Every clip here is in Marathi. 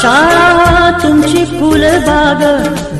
शाळा तुमची फुलबाग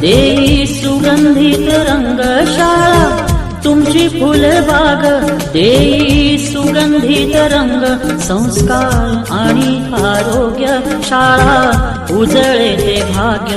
देई सुगंधित रंग शाळा तुमची फुलबाग देई सुगंधित रंग संस्कार आणि आरोग्य शाळा. उजळे ते भाग्य